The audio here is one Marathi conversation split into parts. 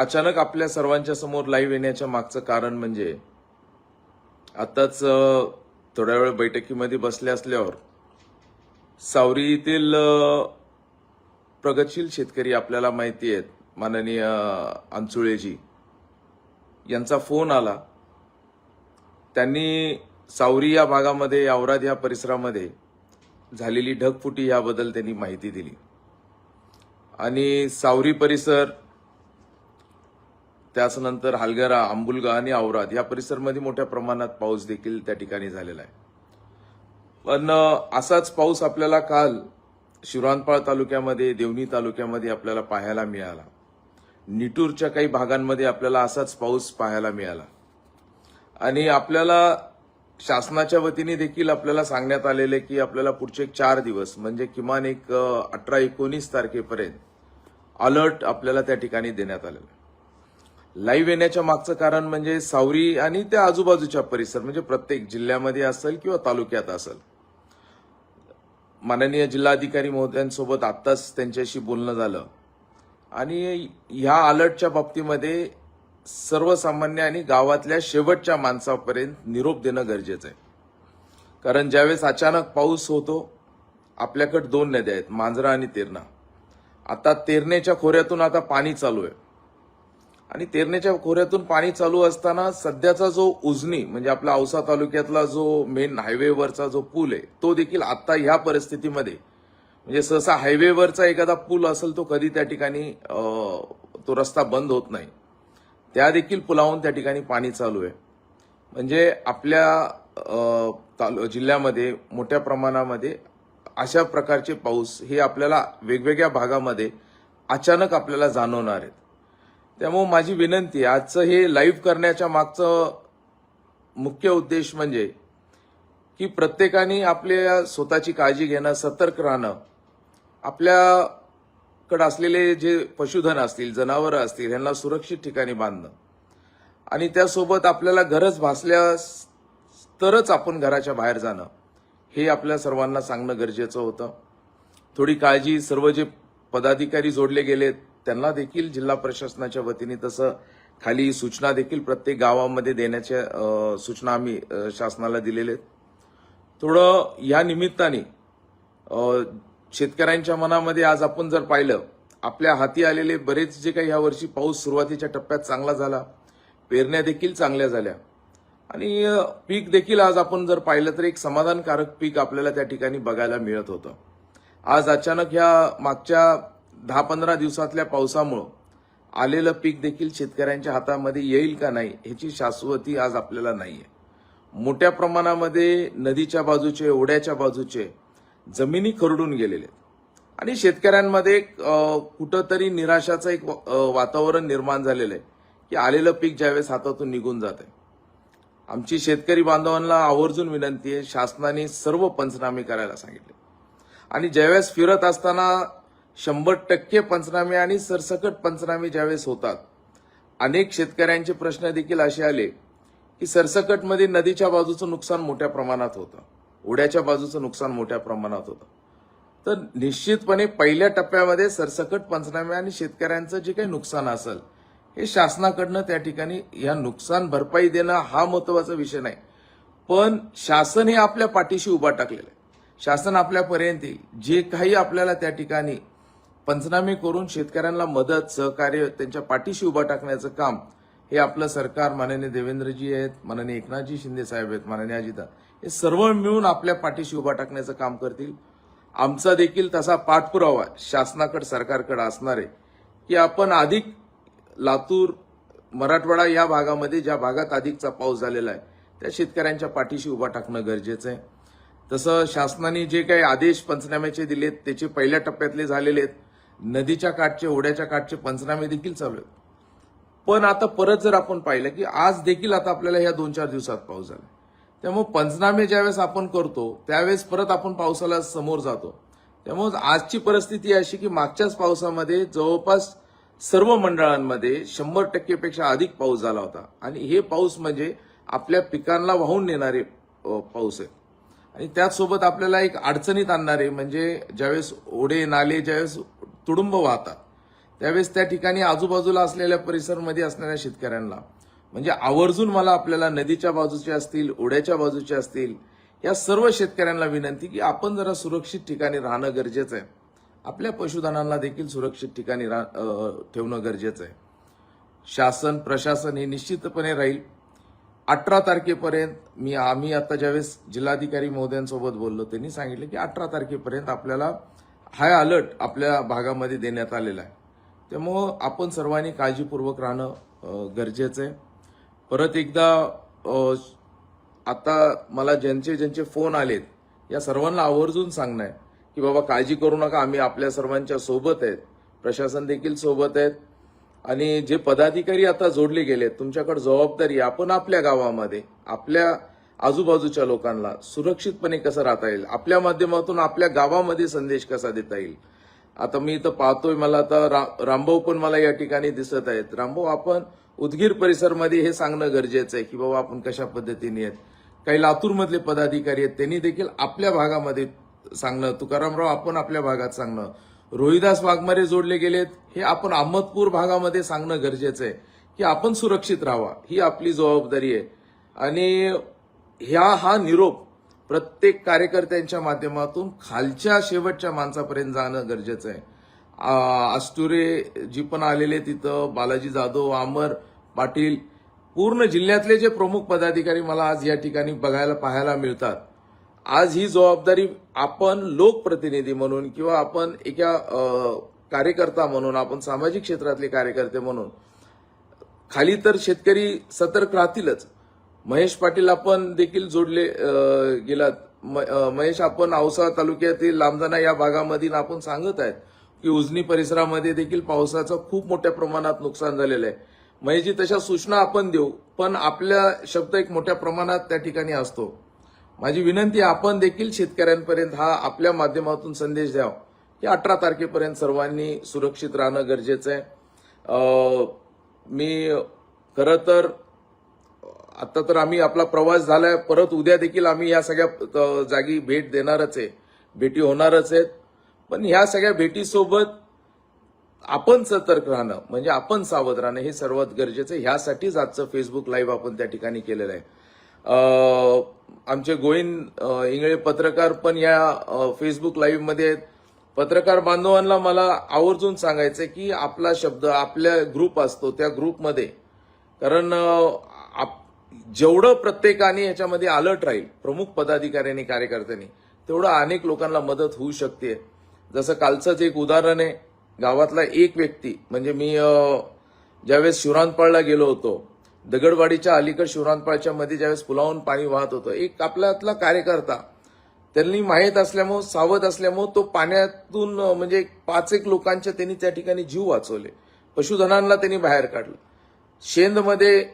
अचानक आपल्या सर्वांच्या समोर लाईव्ह येण्याच्या मागचं कारण म्हणजे आताच थोड्या वेळ बैठकीमध्ये बसले असल्यावर सावरी येथील प्रगतशील शेतकरी आपल्याला माहिती आहेत माननीय अंचुळेजी. यांचा फोन आला. त्यांनी सावरी या भागामध्ये औराद या परिसरामध्ये झालेली ढगफुटी याबद्दल त्यांनी माहिती दिली. आणि सावरी परिसर त्याचनंतर हालगरा आंबुलगा आणि औराद या परिसरमध्ये मोठ्या प्रमाणात पाऊस देखील त्या ठिकाणी झालेला आहे. पण असाच पाऊस आपल्याला काल शिवरानपाळ तालुक्यामध्ये देवणी तालुक्यामध्ये आपल्याला पाहायला मिळाला. निटूरच्या काही भागांमध्ये आपल्याला असाच पाऊस पाहायला मिळाला. आणि आपल्याला शासनाच्या वतीने देखील आपल्याला सांगण्यात आलेले की आपल्याला पुढचे चार दिवस म्हणजे किमान एक अठरा एकोणीस तारखेपर्यंत अलर्ट आपल्याला त्या ठिकाणी देण्यात आलेला लाईव्ह येण्याच्या मागचं कारण म्हणजे सावरी आणि त्या आजूबाजूच्या परिसर म्हणजे प्रत्येक जिल्ह्यामध्ये असेल किंवा तालुक्यात असेल. माननीय जिल्हाधिकारी महोदयांसोबत आत्ताच त्यांच्याशी बोलणं झालं. आणि ह्या अलर्टच्या बाबतीमध्ये सर्वसामान्य आणि गावातल्या शेवटच्या माणसापर्यंत निरोप देणं गरजेचं आहे. कारण ज्यावेळेस अचानक पाऊस होतो आपल्याकडे दोन नद्या आहेत मांजरा आणि तेरणा. आता तेरणेच्या खोऱ्यातून आता पाणी चालू आहे. आणि तेरणेच्या खोऱ्यातून पाणी चालू असताना सध्याचा जो उजनी म्हणजे आपला औसा तालुक्यातला जो मेन हायवेवरचा जो पूल आहे तो देखील आता ह्या परिस्थितीमध्ये म्हणजे सहसा हायवेवरचा एखादा पूल असेल तो कधी त्या ठिकाणी तो रस्ता बंद होत नाही. त्या देखील पुलावून त्या ठिकाणी पाणी चालू आहे. म्हणजे आपल्या तालु- जिल्ह्यामध्ये मोठ्या प्रमाणामध्ये अशा प्रकारचे पाऊस हे आपल्याला वेगवेगळ्या भागामध्ये अचानक आपल्याला जाणवणार आहेत. त्यामुळे माझी विनंती आजचं हे लाईव्ह करण्याच्या मागचं मुख्य उद्देश म्हणजे की प्रत्येकाने आपल्या स्वतःची काळजी घेणं सतर्क राहणं. आपल्याकडं असलेले जे पशुधन असतील जनावरं असतील यांना सुरक्षित ठिकाणी बांधणं. आणि त्यासोबत आपल्याला गरज भासल्यास तरच आपण घराच्या बाहेर जाणं. हे आपल्या सर्वांना सांगणं गरजेचं होतं. थोडी काळजी सर्व जे पदाधिकारी जोडले गेलेत त्यांना देखील जिल्हा प्रशासनाच्या वतीने तसं खाली सूचना देखील प्रत्येक गावामध्ये देण्याच्या सूचना आम्ही शासनाला दिलेल्या आहेत. थोडं या निमित्ताने शेतकऱ्यांच्या मनामध्ये आज आपण जर पाहिलं आपल्या हाती आलेले बरेच जे काही यावर्षी पाऊस सुरुवातीच्या टप्प्यात चांगला झाला पेरण्या देखील चांगल्या झाल्या आणि पीक देखील आज आपण जर पाहिलं तर एक समाधानकारक पीक आपल्याला त्या ठिकाणी बघायला मिळत होतं. आज अचानक ह्या मागच्या दहा पंधरा दिवसातल्या पावसामुळं आलेलं पीक देखील शेतकऱ्यांच्या हातामध्ये येईल का नाही ह्याची शाश्वती आज आपल्याला नाही आहे मोठ्या प्रमाणामध्ये नदीच्या बाजूचे ओढ्याच्या बाजूचे जमिनी खरडून गेलेले आहेत. आणि शेतकऱ्यांमध्ये कुठंतरी निराशाचं एक वातावरण निर्माण झालेलं आहे की आलेलं पीक ज्यावेळेस हातातून निघून जात आहे आमची शेतकरी बांधवांना आवर्जून विनंती आहे शासनाने सर्व पंचनामे करायला सांगितले. आणि ज्यावेळेस फिरत असताना शंभर टक्के पंचनामे आणि सरसकट पंचनामे ज्यावेळेस होतात. अनेक शेतकऱ्यांचे प्रश्न देखील असे आले की सरसकटमध्ये नदीच्या बाजूचं नुकसान मोठ्या प्रमाणात होतं. ओढ्याच्या बाजूचं नुकसान मोठ्या प्रमाणात होतं. तर निश्चितपणे पहिल्या टप्प्यामध्ये सरसकट पंचनामे आणि शेतकऱ्यांचं जे काही नुकसान असेल हे शासनाकडनं त्या ठिकाणी या नुकसान भरपाई देणं हा महत्त्वाचा विषय नाही. पण शासन हे आपल्या पाठीशी उभा टाकलेलं आहे. शासन आपल्यापर्यंत येईल. जे काही आपल्याला त्या ठिकाणी पंचनामे करून शेतकऱ्यांना मदत सहकार्य त्यांच्या पाठीशी उभा टाकण्याचं काम हे आपलं सरकार माननीय देवेंद्रजी आहेत माननीय एकनाथजी शिंदे साहेब आहेत माननीय अजिता हे सर्व मिळून आपल्या पाठीशी उभा टाकण्याचं काम करतील. आमचा देखील तसा पाठपुरावा शासनाकडे सरकारकडे असणार आहे की आपण अधिक लातूर मराठवाडा या भागामध्ये ज्या भागात अधिकचा पाऊस झालेला आहे त्या शेतकऱ्यांच्या पाठीशी उभा टाकणं गरजेचं आहे. तसं शासनाने जे काही आदेश पंचनाम्याचे दिलेत त्याचे पहिल्या टप्प्यातले झालेले आहेत. नदीच्या काठचे ओढ्याच्या काठचे पंचनामे देखील चालू आहेत. पण आता परत जर आपण पाहिलं की आज देखील आता आपल्याला ह्या दोन चार दिवसात पाऊस झाला. त्यामुळे पंचनामे ज्यावेळेस आपण करतो त्यावेळेस परत आपण पावसाला समोर जातो. त्यामुळे आजची परिस्थिती अशी की मागच्याच पावसामध्ये जवळपास सर्व मंडळांमध्ये शंभर टक्केपेक्षा अधिक पाऊस झाला होता. आणि हे पाऊस म्हणजे आपल्या पिकांना वाहून नेणारे पाऊस आहे. आणि त्याचसोबत आपल्याला एक अडचणीत आणणारे म्हणजे ज्यावेळेस ओढे नाले ज्यावेळेस तुडुंब वाहतात. त्यावेळेस त्या ठिकाणी आजूबाजूला असलेल्या परिसरमध्ये असणाऱ्या शेतकऱ्यांना म्हणजे आवर्जून मला आपल्याला नदीच्या बाजूचे असतील ओढ्याच्या बाजूचे असतील या सर्व शेतकऱ्यांना विनंती की आपण जरा सुरक्षित ठिकाणी राहणं गरजेचं आहे. आपल्या पशुधनांना देखील सुरक्षित ठिकाणी रा- ठेवणं गरजेचं आहे. शासन प्रशासन हे निश्चितपणे राहील. अठरा तारखेपर्यंत मी आम्ही आता ज्यावेळेस जिल्हाधिकारी महोदयांसोबत बोललो त्यांनी सांगितलं की अठरा तारखेपर्यंत आपल्याला हाय अलर्ट आपल्या भागामध्ये देण्यात आलेला आहे. त्यामुळं आपण सर्वांनी काळजीपूर्वक राहणं गरजेचं आहे. परत एकदा आता मला ज्यांचे ज्यांचे फोन आलेत या सर्वांना आवर्जून सांगणं आहे की बाबा काळजी करू नका आम्ही आपल्या सर्वांच्या सोबत आहेत. प्रशासन देखील सोबत आहेत. आणि जे पदाधिकारी आता जोडले गेलेत तुमच्याकडे जबाबदारी आपण आपल्या गावामध्ये आपल्या आजूबाजूच्या लोकांना सुरक्षितपणे कसं राहता येईल? आपल्या माध्यमातून आपल्या गावामध्ये संदेश कसा देता येईल? आता मी इथं पाहतोय मला आता रा- रामभाऊ पण मला या ठिकाणी दिसत आहेत. रामभाऊ आपण उदगीर परिसरमध्ये हे सांगणं गरजेचं आहे की बाबा आपण कशा पद्धतीने आहेत? काही लातूरमधले पदाधिकारी आहेत त्यांनी देखील आपल्या भागामध्ये सांगणं तुकारामराव आपण आपल्या भागात सांगणं. रोहिदास वाघमारे जोडले गेलेत हे आपण अहमदपूर भागामध्ये सांगणं गरजेचं आहे की आपण सुरक्षित राहावा. ही आपली जबाबदारी आहे. आणि ह्या हा निरोप प्रत्येक कार्यकर्त्यांच्या माध्यमातून खालच्या शेवटच्या माणसापर्यंत जाणं गरजेचं आहे. अस्तुरे जी पण आलेले तिथं बालाजी जाधव अमर पाटील पूर्ण जिल्ह्यातले जे प्रमुख पदाधिकारी मला आज या ठिकाणी बघायला पाहायला मिळतात. आज ही जबाबदारी आपण लोकप्रतिनिधी म्हणून किंवा आपण एका कार्यकर्ता म्हणून आपण सामाजिक क्षेत्रातले कार्यकर्ते म्हणून खाली तर शेतकरी सतर्क राहतीलच. महेश पाटील आपण देखील जोडले गेलात. म- महेश आपण औसा तालुक्यातील लांबजाना या भागामधील आपण सांगत आहेत की उजनी परिसरामध्ये देखील पावसाचं खूप मोठ्या प्रमाणात नुकसान झालेलं आहे. महेशजी तशा सूचना आपण देऊ पण आपल्या शब्द एक मोठ्या प्रमाणात त्या ठिकाणी असतो. माझी विनंती आपण देखील शेतकऱ्यांपर्यंत हा आपल्या माध्यमातून संदेश द्यावा. की अठरा तारखेपर्यंत सर्वांनी सुरक्षित राहणं गरजेचं आहे. मी खरं तर आता तर आम्ही आपला प्रवास झालाय. परत उद्या देखील आम्ही या सगळ्या जागी भेट देणारच आहे. भेटी होणारच आहेत. पण ह्या सगळ्या भेटीसोबत आपण सतर्क राहणं म्हणजे आपण सावध राहणं हे सर्वात गरजेचं आहे. ह्यासाठीच आजचं फेसबुक लाईव्ह आपण त्या ठिकाणी केलेलं आहे. आमचे गोविंद इंगळे पत्रकार पण या फेसबुक लाईव्हमध्ये आहेत. पत्रकार बांधवांना मला आवर्जून सांगायचं की आपला शब्द आपल्या ग्रुप असतो त्या ग्रुपमध्ये कारण जेवढं प्रत्येकाने याच्यामध्ये अलर्ट राहील प्रमुख पदाधिकाऱ्यांनी कार्यकर्त्यांनी तेवढं अनेक लोकांना मदत होऊ शकते. जसं कालचंच एक उदाहरण आहे गावातला एक व्यक्ती म्हणजे मी ज्यावेळेस शिवरानपाळला गेलो होतो दगडवाडीच्या अलीकड शिवरानपाळच्या मध्ये ज्यावेळेस पुलावून पाणी वाहत होतं एक आपल्यातला कार्यकर्ता त्यांनी माहीत असल्यामुळं सावध असल्यामुळं तो पाण्यातून म्हणजे पाच एक लोकांच्या त्यांनी त्या ठिकाणी जीव वाचवले. पशुधनांना त्यांनी बाहेर काढलं. शेंदमध्ये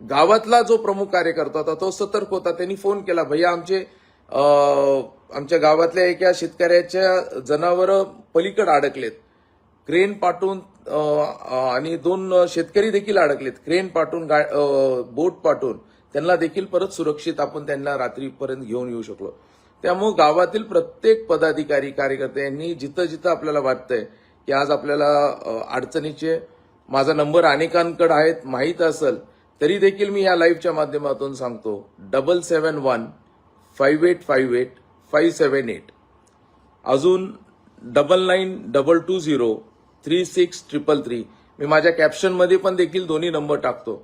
गावातला जो प्रमुख कार्यकर्ता होता तो सतर्क होता. त्यांनी फोन केला भैया आमचे आमच्या गावातल्या एका शेतकऱ्याच्या जनावर पलीकडे अडकलेत. क्रेन पाठवून आणि दोन शेतकरी देखील अडकलेत. क्रेन पाठवून गा- बोट पाठवून त्यांना देखील परत सुरक्षित आपण त्यांना रात्रीपर्यंत घेऊन येऊ शकलो. त्यामुळे गावातील प्रत्येक पदाधिकारी कार्यकर्ते यांनी जिथं जिथं आपल्याला वाटतंय की आज आपल्याला अडचणीचे माझा नंबर अनेकांकडे आहेत माहीत असेल तरी देखील मी या लाईव्हच्या माध्यमातून सांगतो double seven one five eight five eight five seven eight अजून double nine double two zero three six triple three मी माझ्या कॅप्शनमध्ये पण देखील दोन्ही नंबर टाकतो.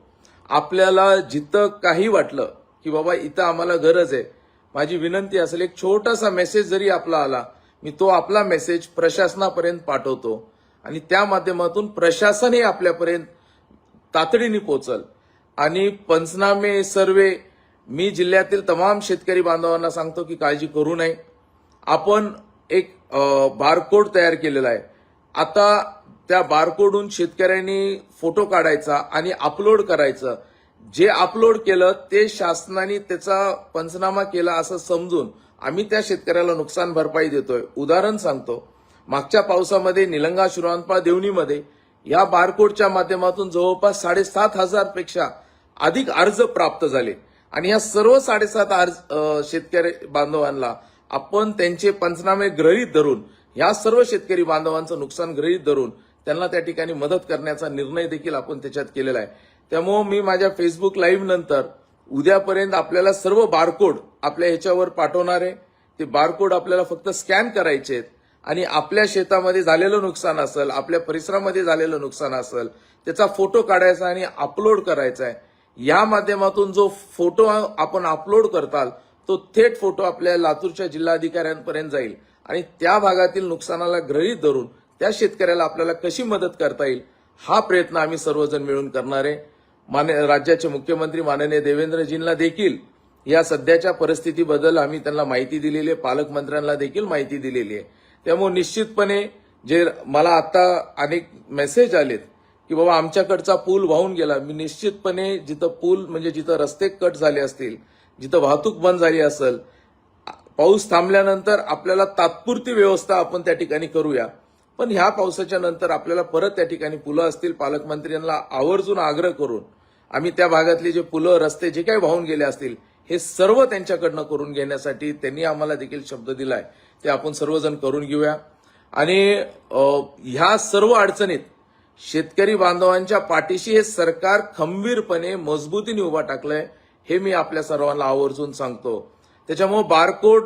आपल्याला जिथं काही वाटलं की बाबा इथं आम्हाला गरज आहे माझी विनंती असेल एक छोटासा मेसेज जरी आपला आला मी तो आपला मेसेज प्रशासनापर्यंत पाठवतो. आणि त्या माध्यमातून प्रशासनही आपल्यापर्यंत तातडीने पोचल आणि पंचनामे सर्वे मी जिल्ह्यातील तमाम शेतकरी बांधवांना सांगतो की काळजी करू नये. आपण एक बारकोड तयार केलेला आहे. आता त्या बारकोडून शेतकऱ्यांनी फोटो काढायचा आणि अपलोड करायचं. जे अपलोड केलं ते शासनाने त्याचा पंचनामा केला असं समजून आम्ही त्या शेतकऱ्याला नुकसान भरपाई देतोय. उदाहरण सांगतो. मागच्या पावसामध्ये निलंगा शिरांपा देवणीमध्ये या बारकोडच्या माध्यमातून जवळपास साडेसात हजारपेक्षा अधिक अर्ज प्राप्त झाले. आणि या सर्व साडेसात अर्ज शेतकरी बांधवांना आपण त्यांचे पंचनामे गृहीत धरून या सर्व शेतकरी बांधवांचं नुकसान गृहीत धरून त्यांना त्या ठिकाणी मदत करण्याचा निर्णय देखील आपण त्याच्यात केलेला आहे. त्यामुळं मी माझ्या फेसबुक लाईव्ह नंतर उद्यापर्यंत आपल्याला सर्व बारकोड आपल्या ह्याच्यावर पाठवणार आहे. ते बारकोड आपल्याला फक्त स्कॅन करायचे आहेत. आणि आपल्या शेतामध्ये झालेलं नुकसान असेल आपल्या परिसरामध्ये झालेलं नुकसान असेल त्याचा फोटो काढायचा आणि अपलोड करायचा आहे. या माध्यमातून जो फोटो आपण अपलोड करताल तो थेट फोटो आपल्या लातूरच्या जिल्हाधिकाऱ्यांपर्यंत जाईल आणि त्या भागातील नुकसानाला ग्रहित धरून त्या शेतकऱ्याला आपल्याला कशी मदत करता येईल हा प्रयत्न आम्ही सर्वजण मिळून करणार आहे. मान्य राज्याचे मुख्यमंत्री माननीय देवेंद्रजींना देखील या सध्याच्या परिस्थितीबद्दल आम्ही त्यांना माहिती दिलेली आहे पालकमंत्र्यांना देखील माहिती दिलेली आहे. त्यामुळे निश्चितपणे जे मला आता अनेक मेसेज आलेत की बाबा आमच्याकडचा पूल वाहून गेला. मी निश्चितपणे जिथं पूल म्हणजे जिथं रस्ते कट झाले असतील जिथं वाहतूक बंद झाली असेल पाऊस थांबल्यानंतर आपल्याला तात्पुरती व्यवस्था आपण त्या ठिकाणी करूया. पण ह्या पावसाच्या नंतर आपल्याला परत त्या ठिकाणी पुलं असतील पालकमंत्र्यांना आवर्जून आग्रह करून आम्ही त्या भागातले जे पुलं रस्ते जे काही वाहून गेले असतील हे सर्व त्यांच्याकडनं करून घेण्यासाठी त्यांनी आम्हाला देखील शब्द दिलाय. ते आपण सर्वजण करून घेऊया. आणि ह्या सर्व अडचणीत शेतकरी बांधवांच्या पाठीशी हे सरकार खंबीरपणे मजबूतीने उभा टाकलंय हे मी आपल्या सर्वांना आवर्जून सांगतो. त्याच्यामुळे बारकोड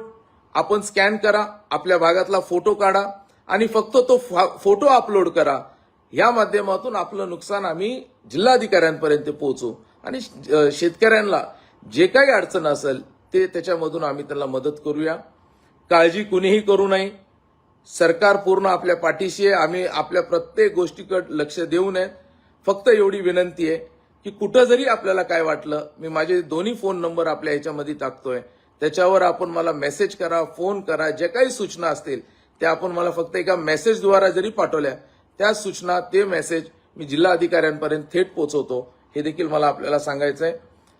आपण स्कॅन करा आपल्या भागातला फोटो काढा आणि फक्त तो फा- फोटो अपलोड करा. या माध्यमातून आपलं नुकसान आम्ही जिल्हाधिकाऱ्यांपर्यंत पोहोचू. आणि शेतकऱ्यांना जे काही अडचण असेल ते त्याच्यामधून आम्ही त्यांना मदत करूया. काळजी कुणीही करू नये. सरकार पूर्ण आपल्या पाठीशी आहे. आम्ही आपल्या प्रत्येक गोष्टीकडे लक्ष देऊ नये. फक्त एवढी विनंती आहे की कुठं जरी आपल्याला काय वाटलं मी माझे दोन्ही फोन नंबर आपल्या ह्याच्यामध्ये टाकतोय. त्याच्यावर आपण मला मेसेज करा फोन करा ज्या काही सूचना असतील त्या आपण मला फक्त एका मेसेजद्वारा जरी पाठवल्या त्या सूचना ते मेसेज मी जिल्हा अधिकाऱ्यांपर्यंत थेट पोहोचवतो. हे देखील मला आपल्याला सांगायचं आहे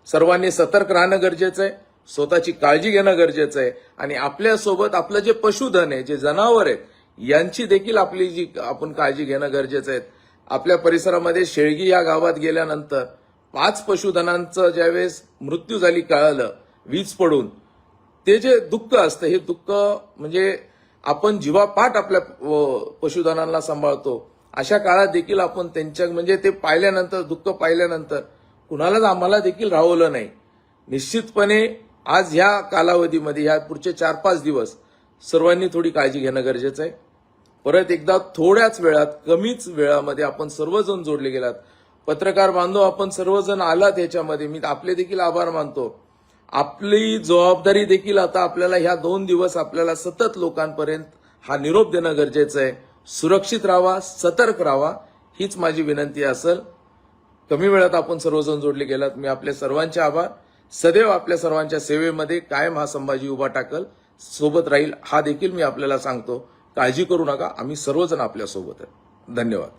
सर्वांनी सतर्क राहणं गरजेचं आहे. स्वतःची काळजी घेणं गरजेचं आहे. आणि आपल्यासोबत आपलं जे पशुधन आहे जे जनावर आहेत यांची देखील आपली जी आपण काळजी घेणं गरजेचं आहे. आपल्या परिसरामध्ये शेळगी या गावात गेल्यानंतर पाच पशुधनांचं ज्यावेळेस मृत्यू झाली कळालं वीज पडून ते जे दुःख असतं हे दुःख म्हणजे आपण जीवापाठ आपल्या पशुधनांना सांभाळतो. अशा काळात देखील आपण त्यांच्या म्हणजे ते पाहिल्यानंतर दुःख पाहिल्यानंतर कुणालाच आम्हाला देखील राहवलं नाही. निश्चितपणे आज ह्या कालावधीमध्ये ह्या पुढचे चार पाच दिवस सर्वांनी थोडी काळजी घेणं गरजेचं आहे. परत एकदा थोड्याच वेळात कमीच वेळामध्ये आपण सर्वजण जोडले गेलात. पत्रकार बांधव आपण सर्वजण आलात याच्यामध्ये मी आपले देखील आभार मानतो. आपली जबाबदारी देखील आता आपल्याला ह्या दोन दिवस आपल्याला सतत लोकांपर्यंत हा निरोप देणं गरजेचं आहे. सुरक्षित राहा सतर्क राहा हीच माझी विनंती असेल. कमी वेळात आपण सर्वजण जोडले गेलात. मी आपल्या सर्वांचे आभार. सदैव आपल्या सर्वांच्या सेवेमध्ये कायम हा संभाजी उभा टाकल. सोबत राहील हा देखील मी आपल्याला सांगतो. काळजी करू नका. आम्ही सर्वजण आपल्यासोबत आहे. धन्यवाद.